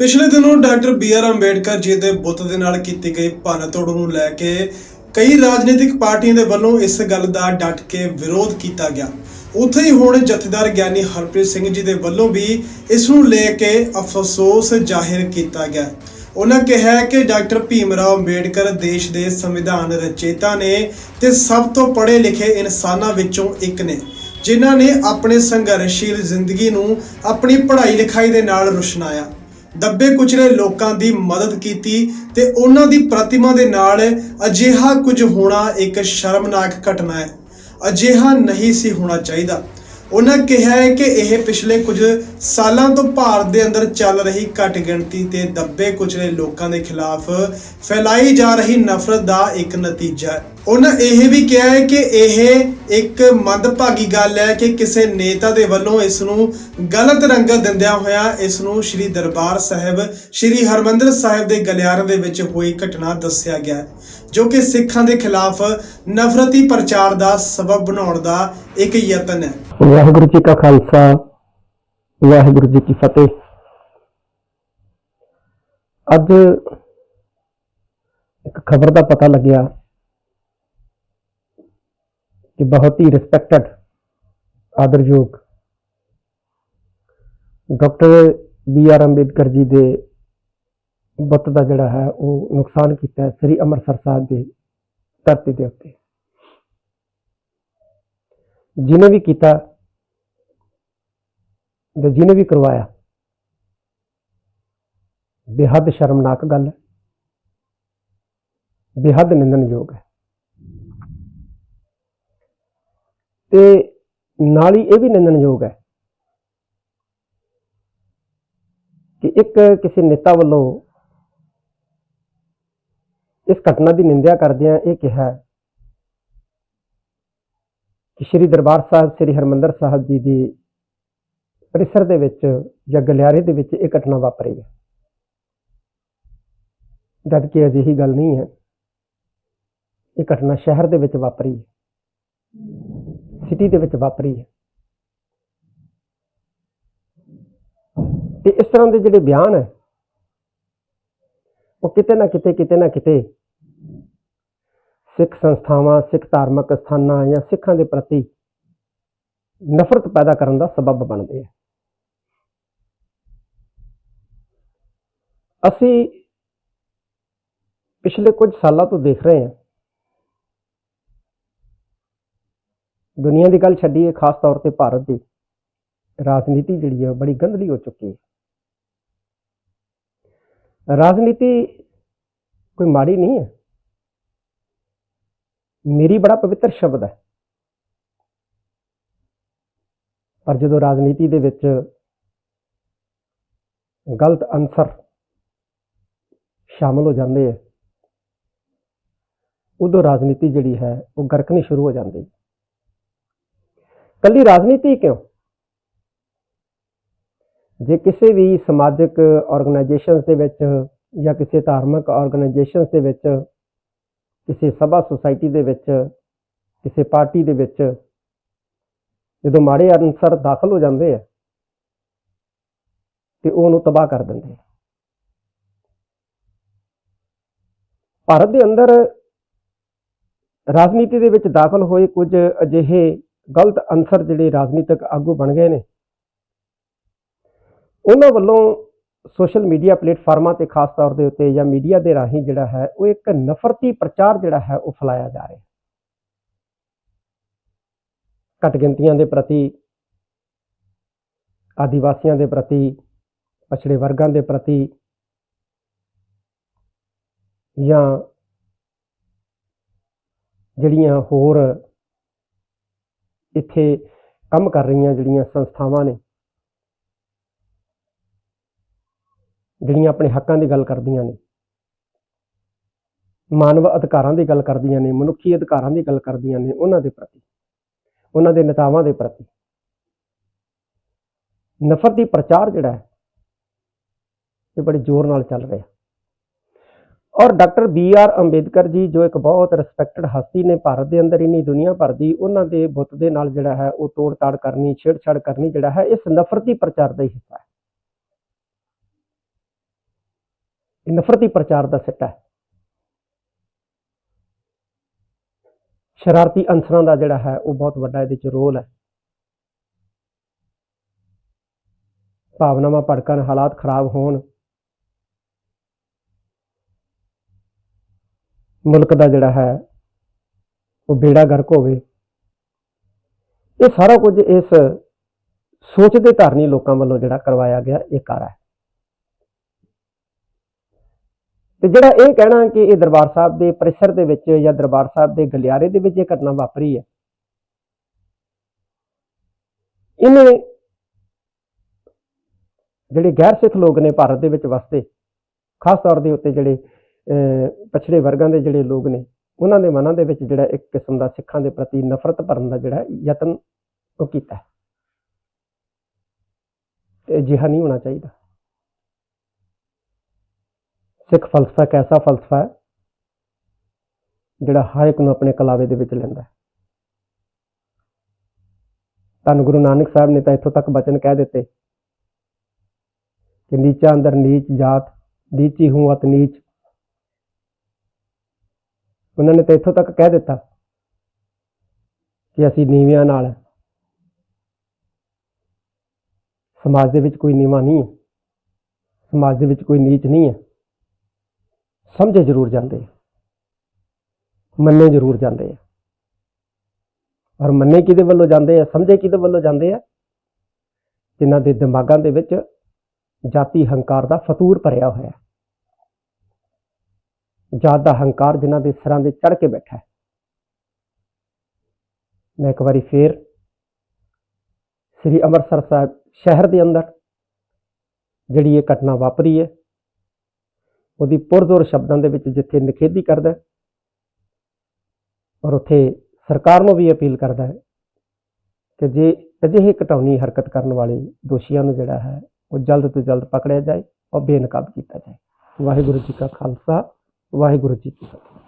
ਪਿਛਲੇ ਦਿਨੋਂ doctor B R Ambedkar ji ਦੇ ਬੁੱਤ ਦੇ ਨਾਲ ਕੀਤੀ ਗਈ ਭੰਨਤੋੜ ਨੂੰ ਲੈ ਕੇ ਕਈ ਰਾਜਨੀਤਿਕ ਪਾਰਟੀਆਂ ਦੇ ਵੱਲੋਂ ਇਸ ਗੱਲ ਦਾ ਡਟ ਕੇ ਵਿਰੋਧ ਕੀਤਾ ਗਿਆ। ਉੱਥੇ ਹੀ ਹੁਣ ਜਥੇਦਾਰ ਗਿਆਨੀ ਹਰਪ੍ਰੀਤ ਸਿੰਘ ਜੀ ਦੇ ਵੱਲੋਂ ਵੀ ਇਸ ਨੂੰ ਲੈ ਕੇ ਅਫਸੋਸ ਜ਼ਾਹਿਰ ਕੀਤਾ ਗਿਆ। ਉਹਨਾਂ ਕਿਹਾ ਕਿ ਡਾਕਟਰ ਭੀਮ ਰਾਓ ਅੰਬੇਡਕਰ ਦੇਸ਼ ਦੇ ਸੰਵਿਧਾਨ ਰਚੇਤਾ ਨੇ ਤੇ ਸਭ ਤੋਂ ਪੜ੍ਹੇ ਲਿਖੇ ਇਨਸਾਨਾਂ ਵਿੱਚੋਂ ਇੱਕ ਨੇ, ਜਿਨ੍ਹਾਂ ਨੇ ਆਪਣੇ ਸੰਘਰਸ਼ੀਲ ਜ਼ਿੰਦਗੀ ਨੂੰ ਆਪਣੀ ਪੜ੍ਹਾਈ ਲਿਖਾਈ ਦੇ ਨਾਲ ਰੁਸ਼ਨਾਇਆ। ਦੱਬੇ ਕੁਚਲੇ ਲੋਕਾਂ ਦੀ ਮਦਦ ਕੀਤੀ ਤੇ ਉਹਨਾਂ ਦੀ ਪ੍ਰਤਿਮਾ ਦੇ ਨਾਲ ਅਜਿਹਾ ਕੁਝ ਹੋਣਾ ਇੱਕ ਸ਼ਰਮਨਾਕ ਘਟਨਾ ਹੈ। ਅਜਿਹਾ ਨਹੀਂ ਸੀ ਹੋਣਾ ਚਾਹੀਦਾ। ਉਹਨਾਂ ਕਿਹਾ ਹੈ ਕਿ ਇਹ ਪਿਛਲੇ ਕੁਝ ਸਾਲਾਂ ਤੋਂ ਭਾਰਤ ਦੇ ਅੰਦਰ ਚੱਲ ਰਹੀ ਘੱਟ ਗਿਣਤੀ ਤੇ ਦੱਬੇ ਕੁਚਲੇ ਲੋਕਾਂ ਦੇ ਖਿਲਾਫ ਫੈਲਾਈ ਜਾ ਰਹੀ ਨਫ਼ਰਤ ਦਾ ਇੱਕ ਨਤੀਜਾ ਹੈ। ਉਹਨਾਂ ਇਹ ਵੀ ਕਿਹਾ ਹੈ ਕਿ ਇਹ ਇੱਕ ਮੰਦਭਾਗੀ ਗੱਲ ਹੈ ਕਿ ਕਿਸੇ ਨੇਤਾ ਦੇ ਵੱਲੋਂ ਇਸ ਨੂੰ ਗਲਤ ਰੰਗਤ ਦਿੰਦਿਆਂ ਹੋਇਆਂ ਇਸ ਨੂੰ ਸ੍ਰੀ ਦਰਬਾਰ ਸਾਹਿਬ, ਸ੍ਰੀ ਹਰਮੰਦਰ ਸਾਹਿਬ ਦੇ ਗਲਿਆਰੇ ਦੇ ਵਿੱਚ ਹੋਈ ਘਟਨਾ ਦੱਸਿਆ ਗਿਆ ਜੋ ਕਿ ਸਿੱਖਾਂ ਦੇ ਖਿਲਾਫ ਨਫ਼ਰਤੀ ਪ੍ਰਚਾਰ ਦਾ ਸਬਬ ਬਣਾਉਣ ਦਾ ਇੱਕ ਯਤਨ ਹੈ। ਵਾਹਿਗੁਰੂ ਜੀ ਕਾ ਖਾਲਸਾ, ਵਾਹਿਗੁਰੂ ਜੀ ਕੀ ਫਤਿਹ। ਅੱਜ ਇੱਕ ਖਬਰ ਦਾ ਪਤਾ ਲੱਗਿਆ ਕਿ ਬਹੁਤ ਹੀ respected ਆਦਰਯੋਗ doctor B R Ambedkar ji ਦੇ ਬੁੱਤ ਦਾ ਜਿਹੜਾ ਹੈ ਉਹ ਨੁਕਸਾਨ ਕੀਤਾ ਸ੍ਰੀ ਅੰਮ੍ਰਿਤਸਰ ਸਾਹਿਬ ਦੀ ਧਰਤੀ ਦੇ ਉੱਤੇ ਜਿਹਨੇ ਵੀ ਕੀਤਾ ਤੇ ਜਿਹਨੇ ਵੀ ਕਰਵਾਇਆ ਬੇਹੱਦ ਸ਼ਰਮਨਾਕ ਗੱਲ ਹੈ ਬੇਹੱਦ ਨਿੰਦਣਯੋਗ ਹੈ ਤੇ ਨਾਲ ਹੀ ਇਹ ਵੀ ਨਿੰਦਣਯੋਗ ਹੈ ਕਿ ਇੱਕ ਕਿਸੇ ਨੇਤਾ ਵੱਲੋਂ ਇਸ ਘਟਨਾ ਦੀ ਨਿੰਦਿਆ ਕਰਦਿਆਂ ਇਹ ਕਿਹਾ ਕਿ ਸ੍ਰੀ ਦਰਬਾਰ ਸਾਹਿਬ, ਸ੍ਰੀ ਹਰਮੰਦਰ ਸਾਹਿਬ ਜੀ ਦੀ ਪਰਿਸਰ ਦੇ ਵਿੱਚ ਜਾਂ ਗਲਿਆਰੇ ਦੇ ਵਿੱਚ ਇਹ ਘਟਨਾ ਵਾਪਰੀ ਹੈ। ਜਦ ਕਿ ਅਜਿਹੀ ਗੱਲ ਨਹੀਂ ਹੈ, ਇਹ ਘਟਨਾ ਸ਼ਹਿਰ ਦੇ ਵਿੱਚ ਵਾਪਰੀ ਹੈ। ਸਿਟੀ ਦੇ ਵਿੱਚ ਵਾਪਰੀ ਹੈ। ਤੇ ਇਸ ਤਰ੍ਹਾਂ ਦੇ ਜਿਹੜੇ ਬਿਆਨ ਹੈ, ਉਹ ਕਿਤੇ ਨਾ ਕਿਤੇ ਕਿਤੇ ਨਾ ਕਿਤੇ ਸਿੱਖ ਸੰਸਥਾਵਾਂ, ਸਿੱਖ ਧਾਰਮਿਕ ਸਥਾਨਾਂ ਜਾਂ ਸਿੱਖਾਂ ਦੇ ਪ੍ਰਤੀ ਨਫ਼ਰਤ ਪੈਦਾ ਕਰਨ ਦਾ ਸਬਬ ਬਣਦੇ ਆ। ਅਸੀਂ ਪਿਛਲੇ ਕੁਝ ਸਾਲਾਂ ਤੋਂ ਦੇਖ ਰਹੇ ਹਾਂ ਦੁਨੀਆ ਦੀ ਗੱਲ ਛੱਡੀਏ ਖਾਸ ਤੌਰ ਤੇ ਭਾਰਤ ਦੀ। ਰਾਜਨੀਤੀ ਜਿਹੜੀ ਹੈ, ਉਹ ਬੜੀ ਗੰਧਲੀ ਹੋ ਚੁੱਕੀ ਹੈ। ਰਾਜਨੀਤੀ ਕੋਈ ਮਾੜੀ ਨਹੀਂ ਹੈ। ਮੇਰੀ ਬੜਾ ਪਵਿੱਤਰ ਸ਼ਬਦ ਹੈ। ਪਰ ਜਦੋਂ ਰਾਜਨੀਤੀ ਦੇ ਵਿੱਚ ਗਲਤ ਅਨਸਰ ਸ਼ਾਮਲ ਹੋ ਜਾਂਦੇ ਹੈ, ਉਦੋਂ ਰਾਜਨੀਤੀ ਜਿਹੜੀ ਹੈ, ਉਹ ਗਰਕਣੀ ਸ਼ੁਰੂ ਹੋ ਜਾਂਦੀ ਹੈ। ਕੱਲੀ ਰਾਜਨੀਤੀ ਕਿਉਂ? ਜੇ ਕਿਸੇ ਵੀ ਸਮਾਜਿਕ ਆਰਗੇਨਾਈਜੇਸ਼ਨਸ ਦੇ ਵਿੱਚ ਜਾਂ ਕਿਸੇ ਧਾਰਮਿਕ ਆਰਗੇਨਾਈਜੇਸ਼ਨਸ ਦੇ ਵਿੱਚ, ਕਿਸੇ ਸਭਾ ਸੁਸਾਇਟੀ ਦੇ ਵਿੱਚ, ਕਿਸੇ ਪਾਰਟੀ ਦੇ ਵਿੱਚ ਜਦੋਂ ਮਾੜੇ ਅਨਸਰ ਦਾਖਲ ਹੋ ਜਾਂਦੇ ਆ, ਤੇ ਉਹ ਉਹਨੂੰ ਤਬਾਹ ਕਰ ਦਿੰਦੇ ਆ। ਭਾਰਤ ਦੇ ਅੰਦਰ ਰਾਜਨੀਤੀ ਦੇ ਵਿੱਚ ਦਾਖਲ ਹੋਏ ਕੁਝ ਅਜਿਹੇ ਗਲਤ ਅਨਸਰ ਜਿਹੜੇ ਰਾਜਨੀਤਿਕ ਆਗੂ ਬਣ ਗਏ ਨੇ। ਉਹਨਾਂ ਵੱਲੋਂ ਸੋਸ਼ਲ ਮੀਡੀਆ ਪਲੇਟਫਾਰਮਾਂ ਤੇ ਖਾਸ ਤੌਰ ਦੇ ਉੱਤੇ ਜਾਂ ਮੀਡੀਆ ਦੇ ਰਾਹੀਂ ਜਿਹੜਾ ਹੈ, ਉਹ ਇੱਕ ਨਫ਼ਰਤੀ ਪ੍ਰਚਾਰ ਜਿਹੜਾ ਹੈ, ਉਹ ਫੈਲਾਇਆ ਜਾ ਰਿਹਾ ਹੈ। ਘੱਟ ਗਿਣਤੀਆਂ ਦੇ ਪ੍ਰਤੀ, ਆਦੀਵਾਸੀਆਂ ਦੇ ਪ੍ਰਤੀ, ਪਛੜੇ ਵਰਗਾਂ ਦੇ ਪ੍ਰਤੀ ਜਾਂ ਜਿਹੜੀਆਂ ਹੋਰ ਇੱਥੇ ਕੰਮ ਕਰ ਰਹੀਆਂ ਜਿਹੜੀਆਂ ਸੰਸਥਾਵਾਂ ਨੇ, ਜਿਹੜੀਆਂ ਆਪਣੇ ਹੱਕਾਂ ਦੀ ਗੱਲ ਕਰਦੀਆਂ ਨੇ, ਮਾਨਵ ਅਧਿਕਾਰਾਂ ਦੀ ਗੱਲ ਕਰਦੀਆਂ ਨੇ, ਮਨੁੱਖੀ ਅਧਿਕਾਰਾਂ ਦੀ ਗੱਲ ਕਰਦੀਆਂ ਨੇ, ਉਹਨਾਂ ਦੇ ਪ੍ਰਤੀ, ਉਹਨਾਂ ਦੇ ਨੇਤਾਵਾਂ ਦੇ ਪ੍ਰਤੀ। ਨਫ਼ਰਤੀ ਪ੍ਰਚਾਰ ਜਿਹੜਾ ਹੈ, ਇਹ ਬੜੇ ਜ਼ੋਰ ਨਾਲ ਚੱਲ ਰਿਹਾ। ਔਰ ਡਾਕਟਰ ਬੀ ਆਰ ਅੰਬੇਦਕਰ ਜੀ, ਜੋ ਇੱਕ ਬਹੁਤ ਰਿਸਪੈਕਟਡ ਹਸਤੀ ਨੇ ਭਾਰਤ ਦੇ ਅੰਦਰ ਇਨੀ ਦੁਨੀਆ ਭਰ ਦੀ, ਉਹਨਾਂ ਦੇ ਬੁੱਤ ਦੇ ਨਾਲ ਜਿਹੜਾ ਹੈ ਉਹ ਤੋੜ-ਤਾੜ ਕਰਨੀ, ਛੇੜਛਾੜ ਕਰਨੀ ਜਿਹੜਾ ਹੈ ਇਸ ਨਫ਼ਰਤੀ ਪ੍ਰਚਾਰ ਦਾ ਹੀ ਹਿੱਸਾ ਹੈ। ਇਹ ਨਫ਼ਰਤੀ ਪ੍ਰਚਾਰ ਦਾ ਸਿੱਟਾ ਹੈ। ਸ਼ਰਾਰਤੀ ਅੰਸਰਾਂ ਦਾ ਜਿਹੜਾ ਹੈ ਉਹ ਬਹੁਤ ਵੱਡਾ ਇਹਦੇ ਚ ਰੋਲ ਹੈ। ਭਾਵਨਾਵਾਂ ਭੜਕਣ, ਹਾਲਾਤ ਖਰਾਬ ਹੋਣ ਮੁਲਕ ਦਾ ਜਿਹੜਾ ਹੈ, ਉਹ ਬੇੜਾ ਗਰਕ ਹੋਵੇ। ਇਹ ਸਾਰਾ ਕੁਝ ਇਸ ਸੋਚ ਦੇ ਧਾਰਨੀ ਲੋਕਾਂ ਵੱਲੋਂ ਜਿਹੜਾ ਕਰਵਾਇਆ ਗਿਆ, ਇਹ ਕਾਰ ਹੈ। ਤੇ ਜਿਹੜਾ ਇਹ ਕਹਿਣਾ ਕਿ ਇਹ ਦਰਬਾਰ ਸਾਹਿਬ ਦੇ ਪਰਿਸਰ ਦੇ ਵਿੱਚ ਜਾਂ ਦਰਬਾਰ ਸਾਹਿਬ ਦੇ ਗਲਿਆਰੇ ਦੇ ਵਿੱਚ ਇਹ ਘਟਨਾ ਵਾਪਰੀ ਹੈ। ਇਹਨੇ ਜਿਹੜੇ ਗੈਰ ਸਿੱਖ ਲੋਕ ਨੇ ਭਾਰਤ ਦੇ ਵਿੱਚ ਵਸਦੇ, ਖਾਸ ਤੌਰ ਦੇ ਉੱਤੇ ਜਿਹੜੇ ਪਛੜੇ ਵਰਗਾਂ ਦੇ ਜਿਹੜੇ ਲੋਕ ਨੇ, ਉਹਨਾਂ ਦੇ ਮਨਾਂ ਦੇ ਵਿੱਚ ਜਿਹੜਾ ਇੱਕ ਕਿਸਮ ਦਾ ਸਿੱਖਾਂ ਦੇ ਪ੍ਰਤੀ ਨਫ਼ਰਤ ਭਰਨ ਦਾ ਜਿਹੜਾ ਯਤਨ ਉਹ ਕੀਤਾ ਹੈ। ਤੇ ਅਜਿਹਾ ਨਹੀਂ ਹੋਣਾ ਚਾਹੀਦਾ ਸਿੱਖ ਫਲਸਫਾ ਇੱਕ ਐਸਾ ਫਲਸਫਾ ਹੈ, ਜਿਹੜਾ ਹਰ ਇੱਕ ਨੂੰ ਆਪਣੇ ਕਲਾਵੇ ਦੇ ਵਿੱਚ ਲੈਂਦਾ ਹੈ ਧੰਨ ਗੁਰੂ ਨਾਨਕ ਸਾਹਿਬ ਨੇ ਤਾਂ ਇੱਥੋਂ ਤੱਕ ਬਚਨ ਕਹਿ ਦਿੱਤੇ ਕਿ ਨੀਚਾ ਅੰਦਰ ਨੀਚ ਜਾਤ, ਨੀਚੀ ਹੂੰ ਅਤ ਨੀਚ ਉਹਨਾਂ ਨੇ ਤਾਂ ਇੱਥੋਂ ਤੱਕ ਕਹਿ ਦਿੱਤਾ ਕਿ ਅਸੀਂ ਨੀਵਿਆਂ ਨਾਲ ਸਮਾਜ ਦੇ ਵਿੱਚ ਕੋਈ ਨੀਵਾਂ ਨਹੀਂ ਹੈ। ਸਮਾਜ ਦੇ ਵਿੱਚ ਕੋਈ ਨੀਚ ਨਹੀਂ ਹੈ। ਸਮਝੇ ਜ਼ਰੂਰ ਜਾਂਦੇ ਆ। ਮੰਨੇ ਜ਼ਰੂਰ ਜਾਂਦੇ ਆ। ਔਰ ਮੰਨੇ ਕਿਹਦੇ ਵੱਲੋਂ ਜਾਂਦੇ ਆ, ਸਮਝੇ ਕਿਹਦੇ ਵੱਲੋਂ ਜਾਂਦੇ ਆ? ਜਿਨ੍ਹਾਂ ਦੇ ਦਿਮਾਗਾਂ ਦੇ ਵਿੱਚ ਜਾਤੀ ਹੰਕਾਰ ਦਾ ਫਤੂਰ ਭਰਿਆ ਹੋਇਆ ਹੈ। ਜਾਤ ਦਾ ਹੰਕਾਰ ਜਿਨ੍ਹਾਂ ਦੇ ਸਿਰਾਂ ਦੇ ਚੜ ਕੇ ਬੈਠਾ ਹੈ। ਮੈਂ ਇੱਕ ਵਾਰੀ ਫੇਰ ਸ੍ਰੀ ਅੰਮ੍ਰਿਤਸਰ ਸਾਹਿਬ ਸ਼ਹਿਰ ਦੇ ਅੰਦਰ ਜਿਹੜੀ ਇਹ ਘਟਨਾ ਵਾਪਰੀ ਹੈ, ਉਹਦੀ ਪੁਰਜ਼ੋਰ ਸ਼ਬਦਾਂ ਦੇ ਵਿੱਚ ਜਿੱਥੇ ਨਿਖੇਧੀ ਕਰਦਾ ਹੈ ਔਰ ਉੱਥੇ ਸਰਕਾਰ ਨੂੰ ਵੀ ਅਪੀਲ ਕਰਦਾ ਹੈ ਕਿ ਜੇ ਅਜਿਹੇ ਘਟਾਉਣੀ ਹਰਕਤ ਕਰਨ ਵਾਲੇ ਦੋਸ਼ੀਆਂ ਨੂੰ ਜਿਹੜਾ ਹੈ, ਉਹ ਜਲਦ ਤੋਂ ਜਲਦ ਪਕੜਿਆ ਜਾਏ ਔਰ ਬੇਨਕਾਬ ਕੀਤਾ ਜਾਏ। ਵਾਹਿਗੁਰੂ ਜੀ ਕਾ ਖਾਲਸਾ। ਵਾਹਿਗੁਰੂ ਜੀ ਕੀ ਫਤਿਹ।